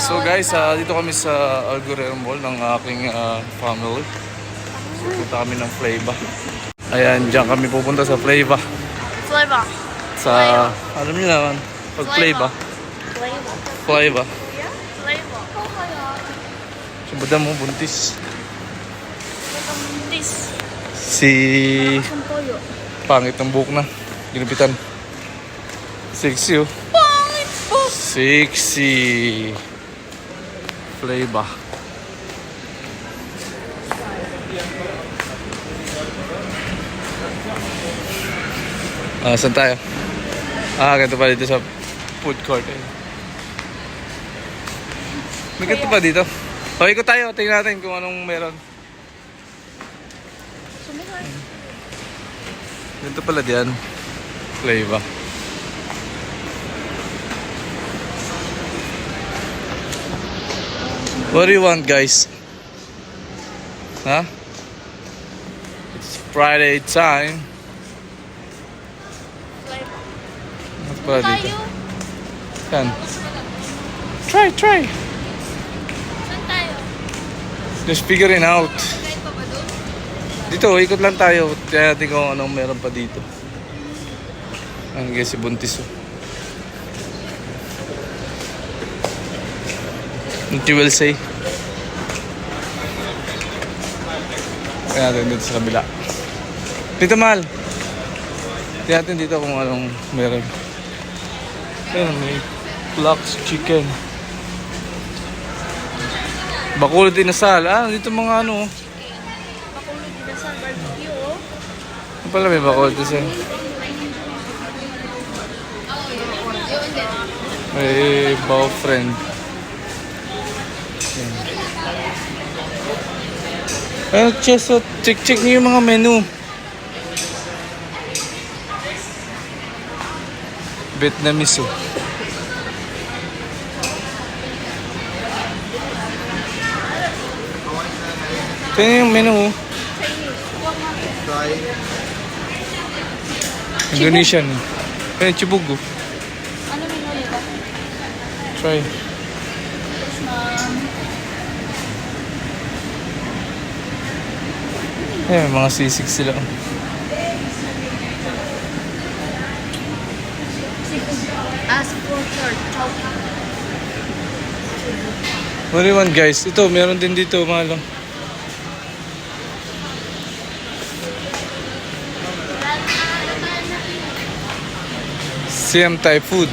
So guys, ah, dito kami sa Algorithm Mall ng aking ah, family. So, punta kami ng Flava. Ayan, diyan kami pupunta sa Flava. Flavor. Sa, alam niyo naman, pag Flava. Flavor. Flava. Flavor. Si madam mo, buntis. This. Si Ang pangit ng buhok na. Ginupitan. Sexy oh. Sexy. Flava. Ah, saan tayo? Ah, ganito pa dito sa food court eh. May ganito pa dito. O, ikot tayo. Tingnan natin kung anong meron. Ganito pala diyan. Flava. What do you want, guys? Huh? It's Friday time. Ano pala dito? Yan. Try, try. Saan tayo? Just figuring out. Dito, ikot lang tayo. Kaya natin kung anong meron pa dito. Ano guys, si Buntis oh. What you will say? Kaya natin dito sa kabila. Dito, mahal. Tingnan natin dito kung anong meron. Ayan, may flux chicken. Bakulod din na sal. Ah, dito mga ano. oh. Bakulod din sa barbecue, oh. Ano pala may bakulod din sal. May bow friend. Ayun, Chess, oh, check-check niyo yung mga menu. Vietnamese, oh. Ito yung menu, oh. Indonesian. Chibug, oh. Ano menu nito? Try. Eh, mga sisig sila. Ask for. What do you want, guys? Ito, meron din dito, mahal. oh. CM Thai food.